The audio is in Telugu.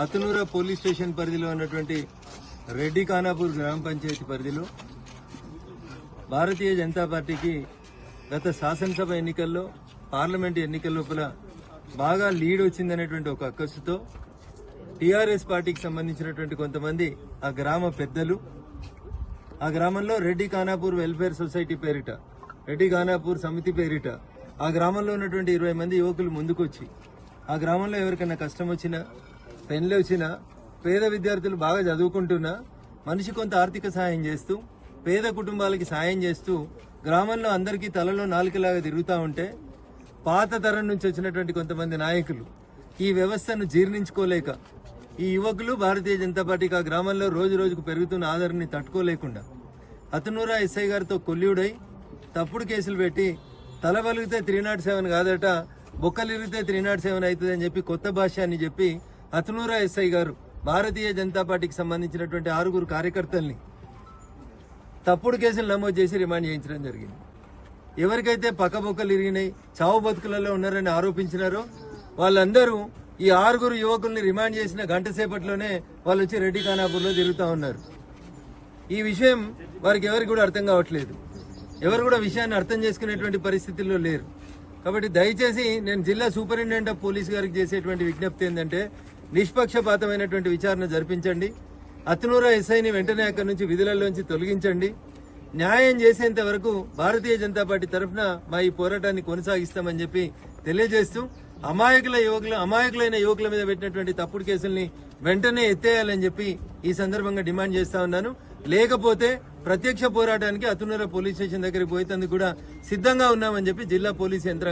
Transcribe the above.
అతనూర పోలీస్ స్టేషన్ పరిధిలో ఉన్నటువంటి రెడ్డి ఖానాపూర్ గ్రామ పంచాయతీ పరిధిలో భారతీయ జనతా పార్టీకి గత శాసనసభ ఎన్నికల్లో పార్లమెంట్ ఎన్నికల లోపల బాగా లీడ్ వచ్చిందనేటువంటి ఒక అక్కసుతో టీఆర్ఎస్ పార్టీకి సంబంధించినటువంటి కొంతమంది ఆ గ్రామ పెద్దలు ఆ గ్రామంలో రెడ్డి ఖానాపూర్ వెల్ఫేర్ సొసైటీ పేరిట రెడ్డి ఖానాపూర్ సమితి పేరిట ఆ గ్రామంలో ఉన్నటువంటి ఇరవై మంది యువకులు ముందుకొచ్చి ఆ గ్రామంలో ఎవరికైనా కష్టం వచ్చినా పెన్లు వచ్చినా పేద విద్యార్థులు బాగా చదువుకుంటున్నా మనిషి కొంత ఆర్థిక సహాయం చేస్తూ పేద కుటుంబాలకి సాయం చేస్తూ గ్రామంలో అందరికీ తలలో నాలుకలాగా తిరుగుతూ ఉంటే పాత తరం నుంచి వచ్చినటువంటి కొంతమంది నాయకులు ఈ వ్యవస్థను జీర్ణించుకోలేక ఈ యువకులు భారతీయ జనతా పార్టీకి ఆ గ్రామంలో రోజు రోజుకు పెరుగుతున్న ఆదరణని తట్టుకోలేకుండా అతనూరా ఎస్ఐ గారితో కొల్లుడై తప్పుడు కేసులు పెట్టి తల వలిగితే త్రీ నాట్ సెవెన్ కాదట బొక్కలు ఇరిగితే త్రీ నాట్ సెవెన్ అవుతుంది అని చెప్పి కొత్త భాష అని చెప్పి అతనూరా ఎస్ఐ గారు భారతీయ జనతా పార్టీకి సంబంధించినటువంటి ఆరుగురు కార్యకర్తల్ని తప్పుడు కేసులు నమోదు చేసి రిమాండ్ చేయించడం జరిగింది. ఎవరికైతే పక్కబొక్కలు ఇరిగినాయి చావు బతుకులలో ఉన్నారని ఆరోపించినారో వాళ్ళందరూ ఈ ఆరుగురు యువకుల్ని రిమాండ్ చేసిన గంట సేపట్లోనే వాళ్ళు వచ్చి రెడ్డి ఖానాపూర్లో తిరుగుతూ ఉన్నారు. ఈ విషయం వారికి ఎవరికి కూడా అర్థం కావట్లేదు. ఎవరు కూడా విషయాన్ని అర్థం చేసుకునేటువంటి పరిస్థితుల్లో లేరు. కాబట్టి దయచేసి నేను జిల్లా సూపరింటెండెంట్ ఆఫ్ పోలీస్ గారికి చేసేటువంటి విజ్ఞప్తి ఏంటంటే నిష్పక్షపాతమైనటువంటి విచారణ జరిపించండి. అతనూరా ఎస్ఐని వెంటనే అక్కడి నుంచి విధులలోంచి తొలగించండి. న్యాయం చేసేంత వరకు భారతీయ జనతా పార్టీ తరఫున మా ఈ పోరాటాన్ని కొనసాగిస్తామని చెప్పి తెలియజేస్తూ అమాయకుల యువకులు అమాయకులైన యువకుల మీద పెట్టినటువంటి తప్పుడు కేసుల్ని వెంటనే ఎత్తేయాలని చెప్పి ఈ సందర్భంగా డిమాండ్ చేస్తా ఉన్నాను. లేకపోతే ప్రత్యక్ష పోరాటానికి అతునూర పోలీస్ స్టేషన్ దగ్గరికి పోయేందుకు కూడా సిద్ధంగా ఉన్నామని చెప్పి జిల్లా పోలీస్ యంత్రాంగం